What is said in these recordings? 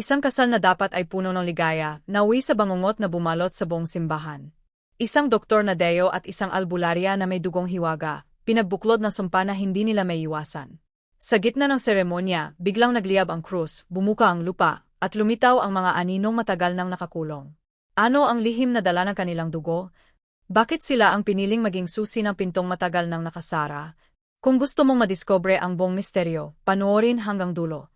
Isang kasal na dapat ay puno ng ligaya, nauwi sa bangungot na bumalot sa buong simbahan. Isang doktor na deo at isang albularya na may dugong hiwaga, pinagbuklod na sumpa na hindi nila may iwasan. Sa gitna ng seremonya, biglang nagliyab ang krus, bumuka ang lupa, at lumitaw ang mga aninong matagal nang nakakulong. Ano ang lihim na dala ng kanilang dugo? Bakit sila ang piniling maging susi ng pintong matagal nang nakasara? Kung gusto mong madiskobre ang buong misteryo, panoorin hanggang dulo.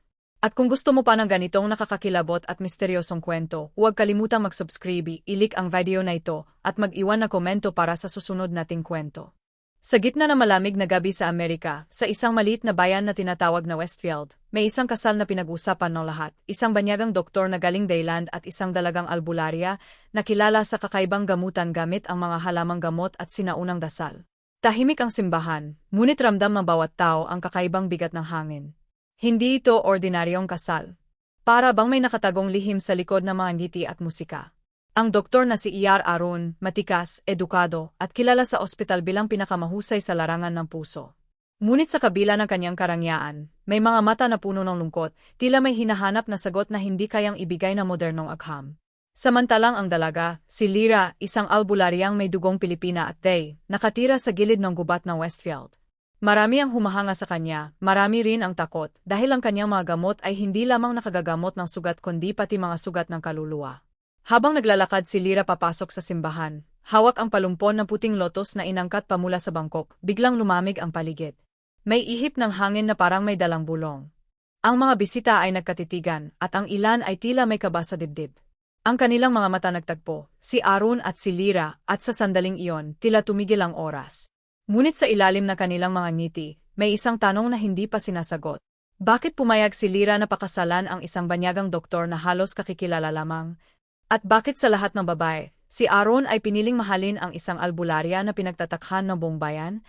At kung gusto mo pa ng ganitong nakakakilabot at misteryosong kwento, huwag kalimutang mag-subscribe, ilik ang video na ito, at mag-iwan na komento para sa susunod nating kwento. Sa gitna ng malamig na gabi sa Amerika, sa isang maliit na bayan na tinatawag na Westfield, may isang kasal na pinag-usapan ng lahat, isang banyagang doktor na galing Dayland at isang dalagang albularya na kilala sa kakaibang gamutan gamit ang mga halamang gamot at sinaunang dasal. Tahimik ang simbahan, ngunit ramdam ng bawat tao ang kakaibang bigat ng hangin. Hindi ito ordinaryong kasal. Para bang may nakatagong lihim sa likod ng mga ngiti at musika. Ang doktor na si Iyar Arun, matikas, edukado, at kilala sa ospital bilang pinakamahusay sa larangan ng puso. Ngunit sa kabila ng kanyang karangyaan, may mga mata na puno ng lungkot, tila may hinahanap na sagot na hindi kayang ibigay ng modernong agham. Samantalang ang dalaga, si Lira, isang albularyang may dugong Pilipina at Day, nakatira sa gilid ng gubat ng Westfield. Marami ang humahanga sa kanya, marami rin ang takot, dahil ang kanyang mga gamot ay hindi lamang nakagagamot ng sugat kundi pati mga sugat ng kaluluwa. Habang naglalakad si Lira papasok sa simbahan, hawak ang palumpon ng puting lotos na inangkat pa mula sa bangkok, biglang lumamig ang paligid. May ihip ng hangin na parang may dalang bulong. Ang mga bisita ay nagkatitigan, at ang ilan ay tila may kaba sa dibdib. Ang kanilang mga mata nagtagpo, si Arun at si Lira, at sa sandaling iyon, tila tumigil ang oras. Ngunit sa ilalim na kanilang mga ngiti, may isang tanong na hindi pa sinasagot. Bakit pumayag si Lira na pakasalan ang isang banyagang doktor na halos kakikilala lamang? At bakit sa lahat ng babae, si Aaron ay piniling mahalin ang isang albularya na pinagtatakhan ng buong bayan?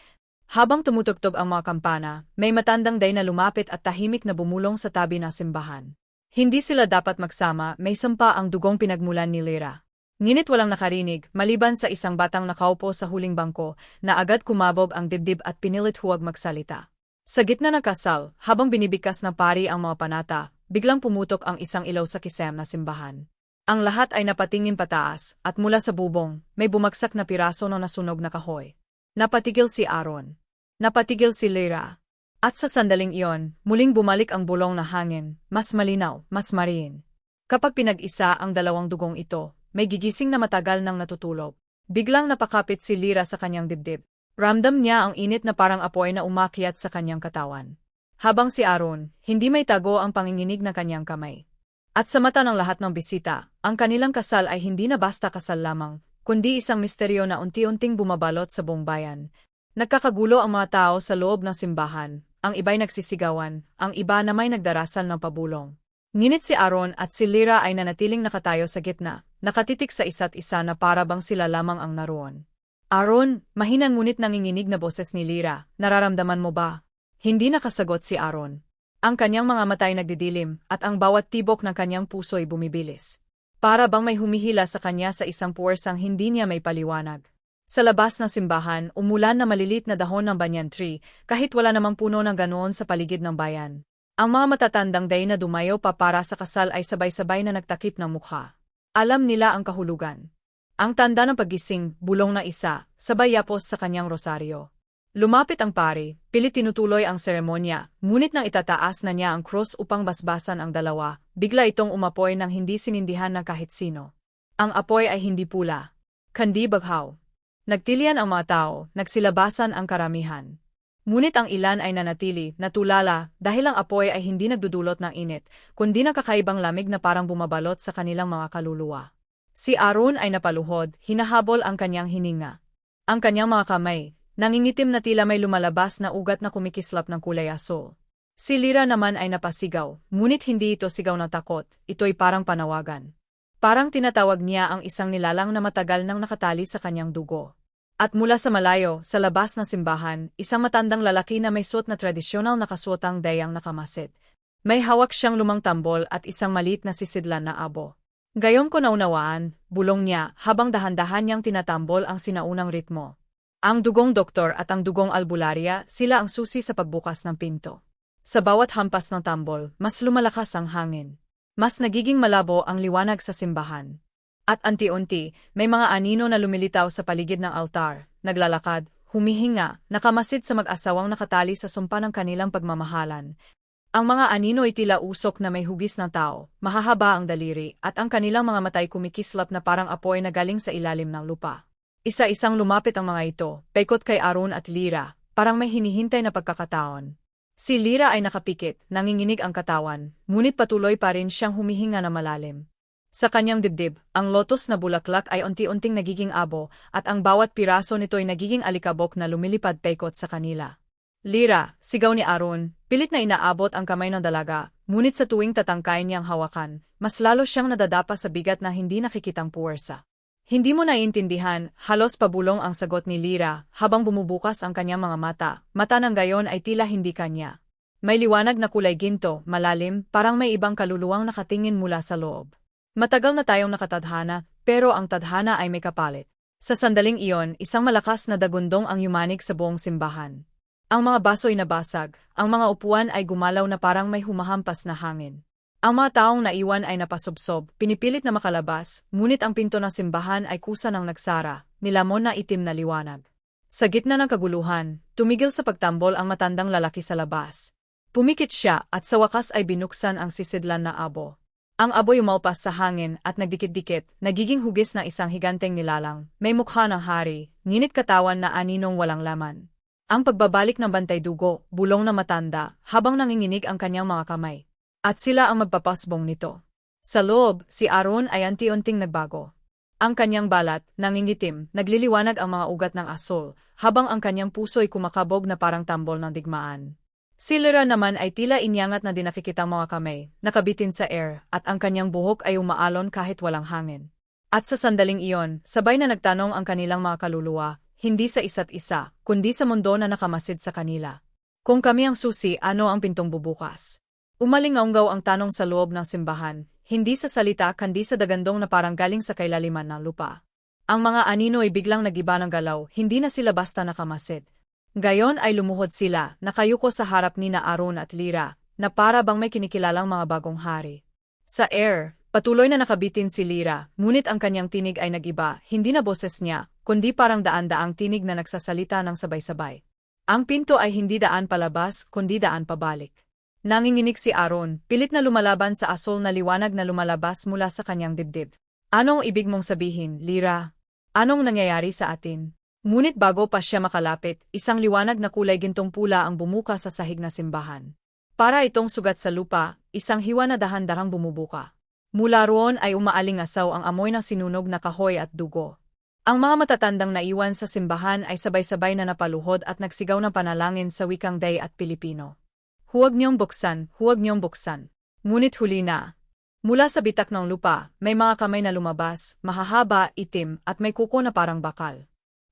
Habang tumutugtog ang mga kampana, may matandang day na lumapit at tahimik na bumulong sa tabi ng simbahan. Hindi sila dapat magsama, may sumpa ang dugong pinagmulan ni Lira. Ngunit walang nakarinig, maliban sa isang batang nakaupo sa huling bangko, na agad kumabog ang dibdib at pinilit huwag magsalita. Sa gitna ng kasal, habang binibigkas ng pari ang mga panata, biglang pumutok ang isang ilaw sa kisem na simbahan. Ang lahat ay napatingin pataas, at mula sa bubong, may bumagsak na piraso ng nasunog na kahoy. Napatigil si Aaron. Napatigil si Lyra. At sa sandaling iyon, muling bumalik ang bulong na hangin, mas malinaw, mas mariin. Kapag pinag-isa ang dalawang dugong ito, may gigising na matagal nang natutulog. Biglang napakapit si Lira sa kanyang dibdib. Ramdam niya ang init na parang apoy na umakyat sa kanyang katawan. Habang si Aaron, hindi may tago ang panginginig na kanyang kamay. At sa mata ng lahat ng bisita, ang kanilang kasal ay hindi na basta kasal lamang, kundi isang misteryo na unti-unting bumabalot sa buong bayan. Nagkakagulo ang mga tao sa loob ng simbahan, ang iba'y nagsisigawan, ang iba na may nagdarasal ng pabulong. Ngunit si Aaron at si Lira ay nanatiling nakatayo sa gitna, nakatitik sa isa't isa na para bang sila lamang ang naroon. Aaron, mahinang ngunit nanginginig na boses ni Lira, nararamdaman mo ba? Hindi nakasagot si Aaron. Ang kanyang mga mata ay nagdidilim, at ang bawat tibok ng kanyang puso ay bumibilis. Para bang may humihila sa kanya sa isang puwersang hindi niya may paliwanag. Sa labas ng simbahan, umulan na malilit na dahon ng banyan tree, kahit wala namang puno ng ganoon sa paligid ng bayan. Ang mga matatandang day na dumayo pa para sa kasal ay sabay-sabay na nagtakip ng mukha. Alam nila ang kahulugan. Ang tanda ng pagising, bulong na isa, sabay yapos sa kanyang rosaryo. Lumapit ang pari, pilit tinutuloy ang seremonya, ngunit nang itataas na niya ang cross upang basbasan ang dalawa, bigla itong umapoy nang hindi sinindihan ng kahit sino. Ang apoy ay hindi pula. Kandi baghaw. Nagtilian ang mga tao, nagsilabasan ang karamihan. Ngunit ang ilan ay nanatili, natulala, dahil ang apoy ay hindi nagdudulot ng init, kundi nakakaibang lamig na parang bumabalot sa kanilang mga kaluluwa. Si Arun ay napaluhod, hinahabol ang kanyang hininga. Ang kanyang mga kamay, nangingitim na tila may lumalabas na ugat na kumikislap ng kulay aso. Si Lira naman ay napasigaw, ngunit hindi ito sigaw na takot, ito'y parang panawagan. Parang tinatawag niya ang isang nilalang na matagal nang nakatali sa kanyang dugo. At mula sa malayo, sa labas ng simbahan, isang matandang lalaki na may suot na tradisyonal na kasuotang dayang nakamasid. May hawak siyang lumang tambol at isang malit na sisidlan na abo. Gayon ko naunawaan, bulong niya, habang dahan-dahan niyang tinatambol ang sinaunang ritmo. Ang dugong doktor at ang dugong albularya, sila ang susi sa pagbukas ng pinto. Sa bawat hampas ng tambol, mas lumalakas ang hangin. Mas nagiging malabo ang liwanag sa simbahan. At anti-unti, may mga anino na lumilitaw sa paligid ng altar, naglalakad, humihinga, nakamasid sa mag-asawang nakatali sa sumpa ng kanilang pagmamahalan. Ang mga anino ay tila usok na may hugis ng tao, mahahaba ang daliri, at ang kanilang mga matay kumikislap na parang apoy na galing sa ilalim ng lupa. Isa-isang lumapit ang mga ito, pekot kay Aron at Lira, parang may hinihintay na pagkakataon. Si Lira ay nakapikit, nanginginig ang katawan, ngunit patuloy pa rin siyang humihinga na malalim. Sa kanyang dibdib, ang lotos na bulaklak ay unti-unting nagiging abo, at ang bawat piraso nito ay nagiging alikabok na lumilipad pekot sa kanila. Lira, sigaw ni Aron, pilit na inaabot ang kamay ng dalaga, ngunit sa tuwing tatangkayin niyang hawakan, mas lalo siyang nadadapa sa bigat na hindi nakikitang puwersa. Hindi mo naiintindihan, halos pabulong ang sagot ni Lira, habang bumubukas ang kanyang mga mata, mata ng gayon ay tila hindi kanya. May liwanag na kulay ginto, malalim, parang may ibang kaluluwang nakatingin mula sa loob. Matagal na tayong nakatadhana, pero ang tadhana ay may kapalit. Sa sandaling iyon, isang malakas na dagundong ang yumanig sa buong simbahan. Ang mga baso ay nabasag, ang mga upuan ay gumalaw na parang may humahampas na hangin. Ang mga taong naiwan ay napasubsob, pinipilit na makalabas, ngunit ang pinto ng simbahan ay kusa ng nagsara, nilamon na itim na liwanag. Sa gitna ng kaguluhan, tumigil sa pagtambol ang matandang lalaki sa labas. Pumikit siya at sa wakas ay binuksan ang sisidlan na abo. Ang aboy umalpas sa hangin at nagdikit-dikit, nagiging hugis na isang higanteng nilalang, may mukha ng hari, nginit katawan na aninong walang laman. Ang pagbabalik ng bantay dugo, bulong na matanda, habang nanginginig ang kanyang mga kamay. At sila ang magpapasbong nito. Sa loob, si Aaron ay anti-unting nagbago. Ang kanyang balat, nangingitim, nagliliwanag ang mga ugat ng asol, habang ang kanyang puso ay kumakabog na parang tambol ng digmaan. Si Lyra naman ay tila inyangat na din nakikita mga kamay, nakabitin sa air, at ang kanyang buhok ay umaalon kahit walang hangin. At sa sandaling iyon, sabay na nagtanong ang kanilang mga kaluluwa, hindi sa isa't isa, kundi sa mundo na nakamasid sa kanila. Kung kami ang susi, ano ang pintong bubukas? Umalingaunggaw ang tanong sa loob ng simbahan, hindi sa salita kundi sa dagandong na parang galing sa kailaliman ng lupa. Ang mga anino ay biglang nagiba ng galaw, hindi na sila basta nakamasid, Gayon ay lumuhod sila, nakayuko sa harap ni na Aaron at Lira, na para bang may kinikilalang mga bagong hari. Sa air, patuloy na nakabitin si Lira, ngunit ang kanyang tinig ay nagiba, hindi na boses niya, kundi parang daan-daang tinig na nagsasalita ng sabay-sabay. Ang pinto ay hindi daan palabas, kundi daan pabalik. Nanginginig si Aaron, pilit na lumalaban sa asol na liwanag na lumalabas mula sa kanyang dibdib. Anong ibig mong sabihin, Lira? Anong nangyayari sa atin? Ngunit bago pa siya makalapit, isang liwanag na kulay gintong pula ang bumuka sa sahig na simbahan. Para itong sugat sa lupa, isang hiwa na dahan-darang bumubuka. Mula roon ay umaaling-asaw ang amoy ng sinunog na kahoy at dugo. Ang mga matatandang naiwan sa simbahan ay sabay-sabay na napaluhod at nagsigaw ng panalangin sa wikang day at Pilipino. Huwag niyong buksan, huwag niyong buksan. Ngunit huli na. Mula sa bitak ng lupa, may mga kamay na lumabas, mahahaba, itim, at may kuko na parang bakal.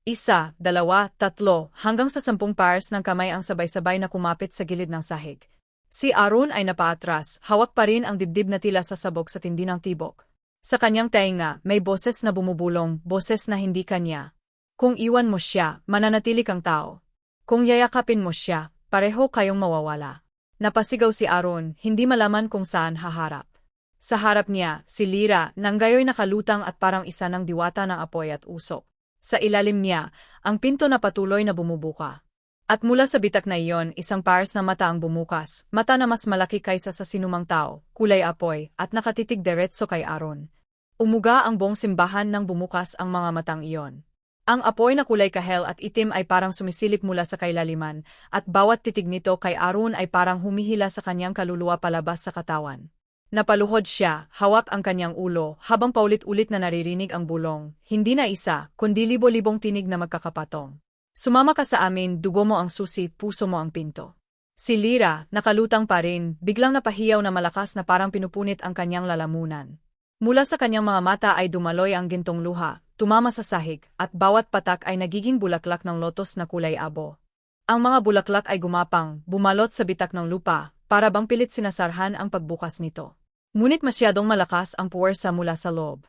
Isa, dalawa, tatlo, hanggang sa sampung pairs ng kamay ang sabay-sabay na kumapit sa gilid ng sahig. Si Arun ay napaatras, hawak pa rin ang dibdib na tila sasabog sa tindi ng tibok. Sa kanyang tainga, may boses na bumubulong, boses na hindi kanya. Kung iwan mo siya, mananatili kang tao. Kung yayakapin mo siya, pareho kayong mawawala. Napasigaw si Arun, hindi malaman kung saan haharap. Sa harap niya, si Lira, nang gayoy nakalutang at parang isa ng diwata ng apoy at usok. Sa ilalim niya, ang pinto na patuloy na bumubuka. At mula sa bitak na iyon, isang pars na mata ang bumukas, mata na mas malaki kaysa sa sinumang tao, kulay apoy, at nakatitig diretso kay Aaron. Umuga ang buong simbahan nang bumukas ang mga matang iyon. Ang apoy na kulay kahel at itim ay parang sumisilip mula sa kailaliman, at bawat titig nito kay Aaron ay parang humihila sa kanyang kaluluwa palabas sa katawan. Napaluhod siya, hawak ang kanyang ulo, habang paulit-ulit na naririnig ang bulong, hindi na isa, kundi libo-libong tinig na magkakapatong. Sumama ka sa amin, dugo mo ang susi, puso mo ang pinto. Si Lira, nakalutang pa rin, biglang napahiyaw na malakas na parang pinupunit ang kanyang lalamunan. Mula sa kanyang mga mata ay dumaloy ang gintong luha, tumama sa sahig, at bawat patak ay nagiging bulaklak ng lotos na kulay abo. Ang mga bulaklak ay gumapang, bumalot sa bitak ng lupa, para bang pilit sinasarhan ang pagbukas nito. Ngunit masyadong malakas ang puwersa mula sa loob.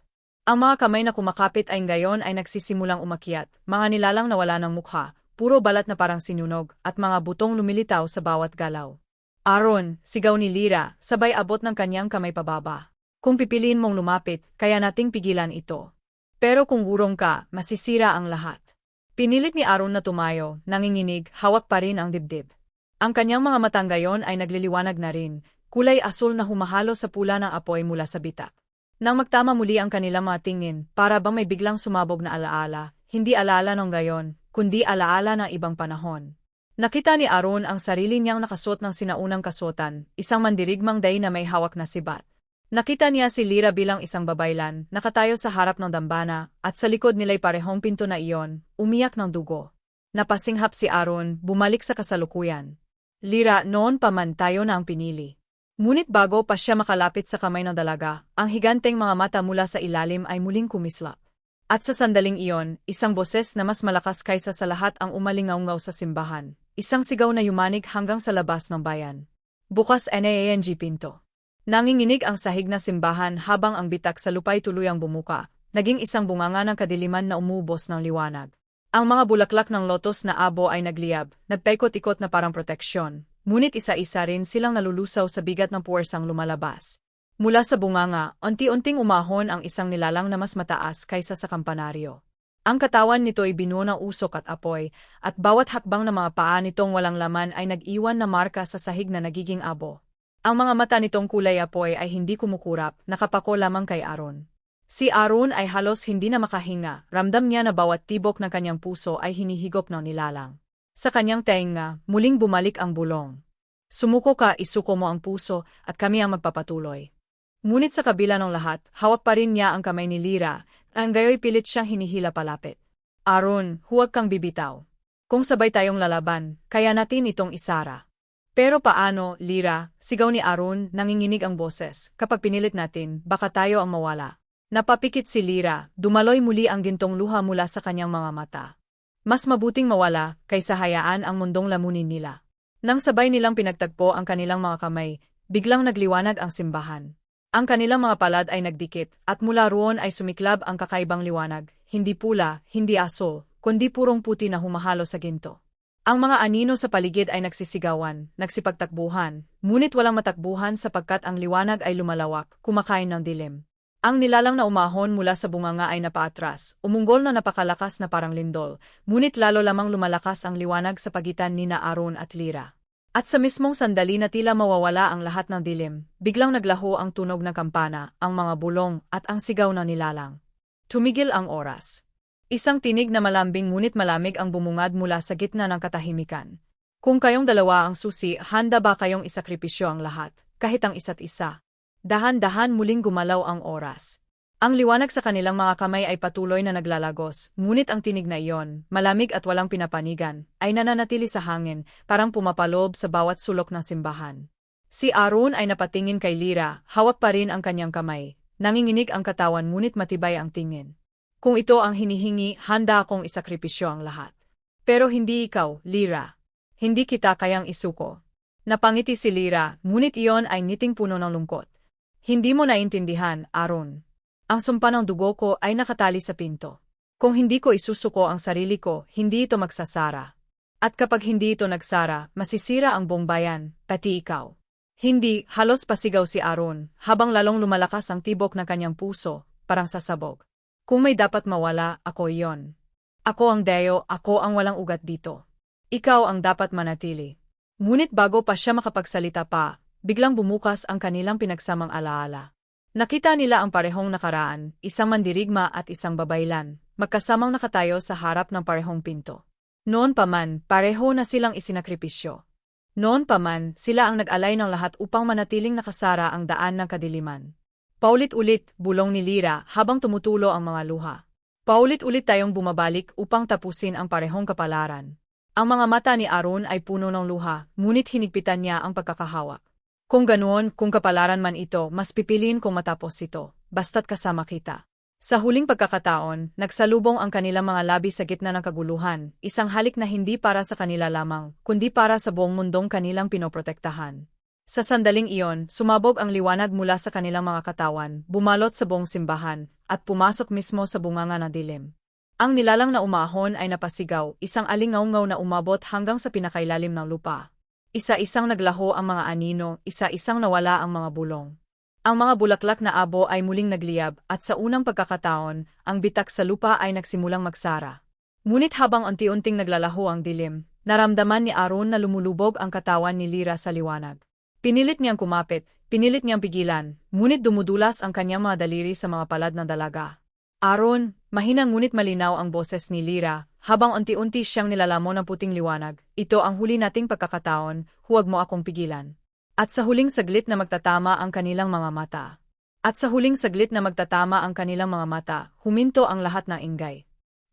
Ang mga kamay na kumakapit ay ngayon ay nagsisimulang umakyat, mga nilalang na wala ng mukha, puro balat na parang sinunog, at mga butong lumilitaw sa bawat galaw. Aaron, sigaw ni Lira, sabay abot ng kanyang kamay pababa. Kung pipiliin mong lumapit, kaya nating pigilan ito. Pero kung urong ka, masisira ang lahat. Pinilit ni Aaron na tumayo, nanginginig, hawak pa rin ang dibdib. Ang kanyang mga matang gayon ay nagliliwanag na rin, kulay asul na humahalo sa pula ng apoy mula sa bitak. Nang magtama muli ang kanilang mga tingin, para bang may biglang sumabog na alaala, hindi alaala ng gayon, kundi alaala ng ibang panahon. Nakita ni Aaron ang sarili niyang nakasuot ng sinaunang kasuotan, isang mandirigmang day na may hawak na sibat. Nakita niya si Lira bilang isang babaylan, nakatayo sa harap ng dambana, at sa likod nila'y parehong pinto na iyon, umiyak ng dugo. Napasinghap si Aaron, bumalik sa kasalukuyan. Lira, noon pa man tayo na ang pinili. Ngunit bago pa siya makalapit sa kamay ng dalaga, ang higanteng mga mata mula sa ilalim ay muling kumislap. At sa sandaling iyon, isang boses na mas malakas kaysa sa lahat ang umalingaungaw sa simbahan. Isang sigaw na yumanig hanggang sa labas ng bayan. Bukas NAANG pinto. Nanginginig ang sahig na simbahan habang ang bitak sa lupay tuluyang bumuka, naging isang bunganga ng kadiliman na umubos ng liwanag. Ang mga bulaklak ng lotos na abo ay nagliyab, nagpaikot-ikot na parang proteksyon, ngunit isa-isa rin silang nalulusaw sa bigat ng puwersang lumalabas. Mula sa bunganga, unti-unting umahon ang isang nilalang na mas mataas kaysa sa kampanaryo. Ang katawan nito ay binuo ng usok at apoy, at bawat hakbang ng mga paa nitong walang laman ay nag-iwan na marka sa sahig na nagiging abo. Ang mga mata nitong kulay apoy ay hindi kumukurap, nakapako lamang kay Aaron. Si Aaron ay halos hindi na makahinga, ramdam niya na bawat tibok ng kanyang puso ay hinihigop ng nilalang. Sa kanyang tenga, muling bumalik ang bulong. Sumuko ka, isuko mo ang puso, at kami ang magpapatuloy. Ngunit sa kabila ng lahat, hawak pa rin niya ang kamay ni Lira, ang gayoy pilit siyang hinihila palapit. Aaron, huwag kang bibitaw. Kung sabay tayong lalaban, kaya natin itong isara. Pero paano, Lira, sigaw ni Aaron, nanginginig ang boses, kapag pinilit natin, baka tayo ang mawala. Napapikit si Lira, dumaloy muli ang gintong luha mula sa kanyang mga mata. Mas mabuting mawala, kaysa hayaan ang mundong lamunin nila. Nang sabay nilang pinagtagpo ang kanilang mga kamay, biglang nagliwanag ang simbahan. Ang kanilang mga palad ay nagdikit, at mula roon ay sumiklab ang kakaibang liwanag, hindi pula, hindi aso, kundi purong puti na humahalo sa ginto. Ang mga anino sa paligid ay nagsisigawan, nagsipagtakbuhan, ngunit walang matakbuhan sapagkat ang liwanag ay lumalawak, kumakain ng dilim. Ang nilalang na umahon mula sa bunganga ay napaatras, umunggol na napakalakas na parang lindol, ngunit lalo lamang lumalakas ang liwanag sa pagitan ni na Aaron at Lira. At sa mismong sandali na tila mawawala ang lahat ng dilim, biglang naglaho ang tunog ng kampana, ang mga bulong, at ang sigaw ng nilalang. Tumigil ang oras. Isang tinig na malambing ngunit malamig ang bumungad mula sa gitna ng katahimikan. Kung kayong dalawa ang susi, handa ba kayong isakripisyo ang lahat, kahit ang isa't isa? Dahan-dahan muling gumalaw ang oras. Ang liwanag sa kanilang mga kamay ay patuloy na naglalagos, ngunit ang tinig na iyon, malamig at walang pinapanigan, ay nananatili sa hangin, parang pumapalob sa bawat sulok ng simbahan. Si Aaron ay napatingin kay Lira, hawak pa rin ang kanyang kamay. Nanginginig ang katawan ngunit matibay ang tingin. Kung ito ang hinihingi, handa akong isakripisyo ang lahat. Pero hindi ikaw, Lira. Hindi kita kayang isuko. Napangiti si Lira, ngunit iyon ay ngiting puno ng lungkot. Hindi mo naintindihan, Aaron. Ang sumpa ng dugo ko ay nakatali sa pinto. Kung hindi ko isusuko ang sarili ko, hindi ito magsasara. At kapag hindi ito nagsara, masisira ang buong bayan, pati ikaw. Hindi, halos pasigaw si Aaron, habang lalong lumalakas ang tibok ng kanyang puso, parang sasabog. Kung may dapat mawala, ako iyon. Ako ang deo, ako ang walang ugat dito. Ikaw ang dapat manatili. Ngunit bago pa siya makapagsalita pa, biglang bumukas ang kanilang pinagsamang alaala. Nakita nila ang parehong nakaraan, isang mandirigma at isang babaylan, magkasamang nakatayo sa harap ng parehong pinto. Noon pa man, pareho na silang isinakripisyo. Noon pa man, sila ang nag-alay ng lahat upang manatiling nakasara ang daan ng kadiliman. Paulit-ulit, bulong ni Lira habang tumutulo ang mga luha. Paulit-ulit tayong bumabalik upang tapusin ang parehong kapalaran. Ang mga mata ni Aaron ay puno ng luha, ngunit hinigpitan niya ang pagkakahawak. Kung ganoon, kung kapalaran man ito, mas pipiliin kong matapos ito, basta't kasama kita. Sa huling pagkakataon, nagsalubong ang kanilang mga labi sa gitna ng kaguluhan, isang halik na hindi para sa kanila lamang, kundi para sa buong mundong kanilang pinoprotektahan. Sa sandaling iyon, sumabog ang liwanag mula sa kanilang mga katawan, bumalot sa buong simbahan, at pumasok mismo sa bunganga na dilim. Ang nilalang na umahon ay napasigaw, isang alingaungaw na umabot hanggang sa pinakailalim ng lupa. Isa-isang naglaho ang mga anino, isa-isang nawala ang mga bulong. Ang mga bulaklak na abo ay muling nagliyab at sa unang pagkakataon, ang bitak sa lupa ay nagsimulang magsara. Ngunit habang unti-unting naglalaho ang dilim, naramdaman ni Aaron na lumulubog ang katawan ni Lira sa liwanag. Pinilit niyang kumapit, pinilit niyang pigilan, ngunit dumudulas ang kanyang mga daliri sa mga palad ng dalaga. Aaron, mahina ngunit malinaw ang boses ni Lira, habang unti-unti siyang nilalamon ng puting liwanag. Ito ang huli nating pagkakataon, huwag mo akong pigilan. At sa huling saglit na magtatama ang kanilang mga mata. At sa huling saglit na magtatama ang kanilang mga mata, huminto ang lahat ng ingay.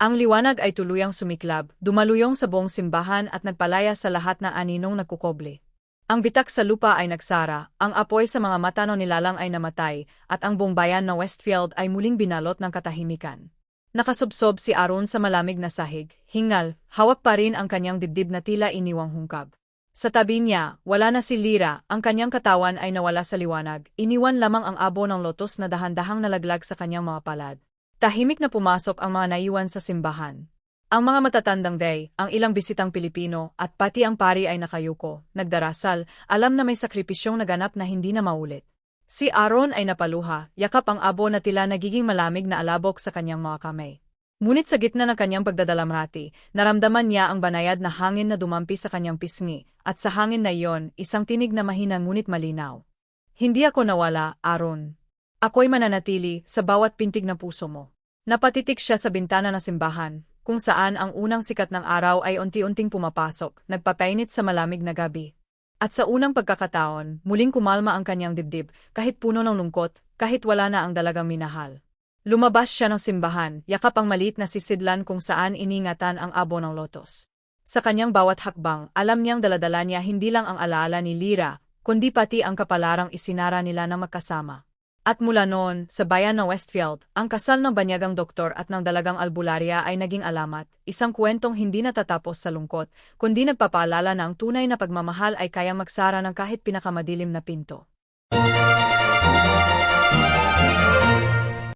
Ang liwanag ay tuluyang sumiklab, dumaluyong sa buong simbahan at nagpalaya sa lahat ng aninong nagkukoble. Ang bitak sa lupa ay nagsara, ang apoy sa mga mata ng nilalang ay namatay, at ang buong bayan ng Westfield ay muling binalot ng katahimikan. Nakasubsob si Aaron sa malamig na sahig, hingal, hawak pa rin ang kanyang dibdib na tila iniwang hungkab. Sa tabi niya, wala na si Lira, ang kanyang katawan ay nawala sa liwanag, iniwan lamang ang abo ng lotos na dahan-dahang nalaglag sa kanyang mga palad. Tahimik na pumasok ang mga naiwan sa simbahan. Ang mga matatandang day, ang ilang bisitang Pilipino, at pati ang pari ay nakayuko, nagdarasal, alam na may sakripisyong naganap na hindi na maulit. Si Aaron ay napaluha, yakap ang abo na tila nagiging malamig na alabok sa kanyang mga kamay. Ngunit sa gitna ng kanyang pagdadalamrati, naramdaman niya ang banayad na hangin na dumampi sa kanyang pisngi, at sa hangin na iyon, isang tinig na mahina ngunit malinaw. Hindi ako nawala, Aaron. Ako'y mananatili sa bawat pintig ng puso mo. Napatitik siya sa bintana ng simbahan, kung saan ang unang sikat ng araw ay unti-unting pumapasok, nagpapainit sa malamig na gabi. At sa unang pagkakataon, muling kumalma ang kanyang dibdib, kahit puno ng lungkot, kahit wala na ang dalagang minahal. Lumabas siya ng simbahan, yakap ang maliit na sisidlan kung saan iningatan ang abo ng lotos. Sa kanyang bawat hakbang, alam niyang daladala niya hindi lang ang alaala ni Lira, kundi pati ang kapalarang isinara nila ng magkasama. At mula noon, sa bayan ng Westfield, ang kasal ng banyagang doktor at ng dalagang albularya ay naging alamat, isang kwentong hindi natatapos sa lungkot, kundi nagpapaalala na ang tunay na pagmamahal ay kayang magsara ng kahit pinakamadilim na pinto.